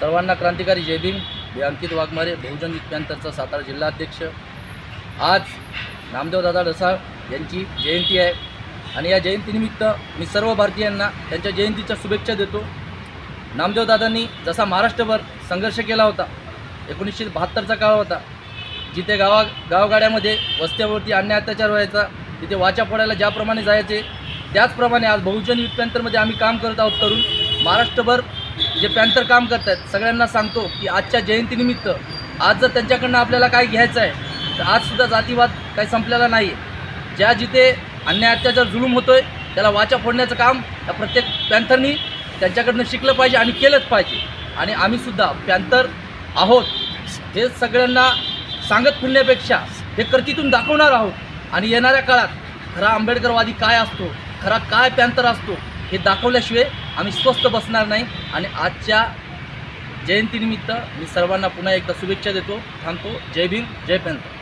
सर्वांना क्रांतिकारी जय भीम. मी अंकित वाघमारे बहुजन पॅंथरचा सातारा जिल्हाध्यक्ष आज नामदेवदादा ढसाळ यांची जयंती आहे. आणि या जयंतीनिमित्त मी सर्व भारतीयांना त्यांच्या जयंतीच्या शुभेच्छा देतो. नामदेवदादांनी जसा महाराष्ट्रभर संघर्ष केला होता एकोणीसशे बहात्तरचा काळ होता जिथे गावा गावगाड्यामध्ये वस्त्यावरती अन्य अत्याचार व्हायचा तिथे वाचा पडायला ज्याप्रमाणे जायचे त्याचप्रमाणे आज बहुजन युथ आम्ही काम करत आहोत करून महाराष्ट्रभर जे पॅन्थर काम करत आहेत सगळ्यांना सांगतो की आजच्या जयंतीनिमित्त आज जर त्यांच्याकडनं आपल्याला काय घ्यायचं आहे तर आजसुद्धा जातीवाद काही संपलेला नाही आहे ज्या जिथे अन्याय अत्याचार जुलूम होतो आहे त्याला वाचा फोडण्याचं काम या प्रत्येक पॅन्थरनी त्यांच्याकडनं शिकलं पाहिजे आणि केलंच पाहिजे. आणि आम्हीसुद्धा पॅन्थर आहोत हे सगळ्यांना सांगत फिरण्यापेक्षा हे कृतीतून दाखवणार आहोत. आणि येणाऱ्या काळात खरा आंबेडकरवादी काय असतो खरा काय पॅन्थर असतो हे दाखवल्याशिवाय आम्ही स्वस्थ बसणार नाही. आणि आजच्या जयंतीनिमित्त मी सर्वांना पुन्हा एकदा शुभेच्छा देतो थांबतो. जय भीम जय पॅन्थर